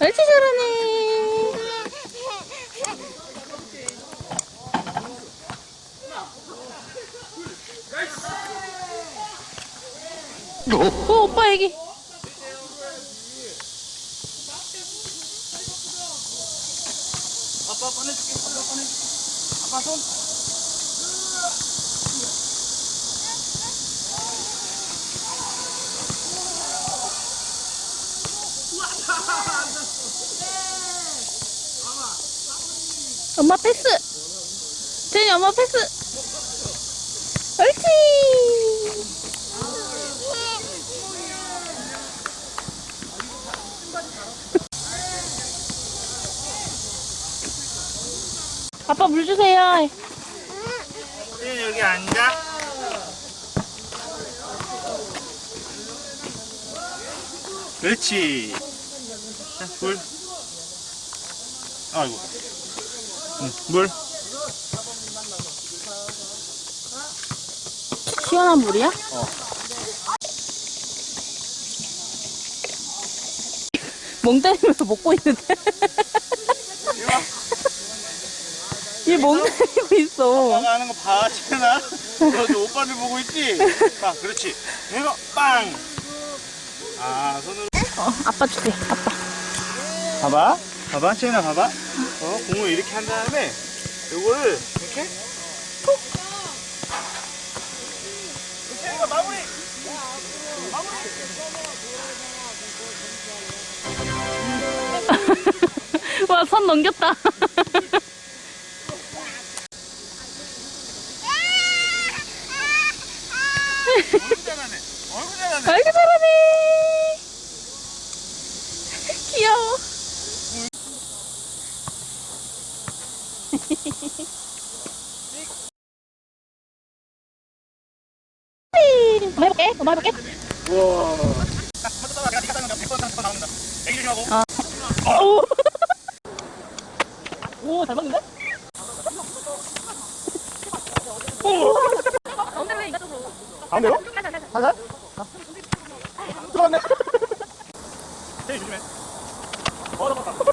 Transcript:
옳지 잘하네. 어, 오빠 애기. 아빠 꺼내줄게. 아빠 손. 엄마 패스. 제니 엄마 패스. 옳지. 아빠 물 주세요. 네, 여기 앉아. 그렇지. 자, 물. 아이고. 응, 물. 시원한 물이야? 어. 멍 때리면서 먹고 있는데. 얘멍 때리고 있어. 오빠가 하는 거 봐, 채나? 너 지금 오빠를 보고 있지? 아, 그렇지. 이거 빵. 아, 손으로. 어, 아빠 줄게. 아빠. 봐봐. 봐봐, 채나 봐봐. 어, 공을 이렇게 한 다음에 요거를 이렇게 톡. 채나가 마무리. 와, 선 넘겼다. 얼굴 잘하네. 얼굴 잘하네. 아이고, 잘하네. 엄마 해볼게. 엄마 해볼게. 우와. 먼저 따라. 내가 네가 따는 거 100번 따는 거 나옵니다. 애기 조심하고. 오. 오, 잘 먹는데? 이쪽으로. 가운데로? 살살? 들어갔네. 제이 조심해. 어, 넘었다.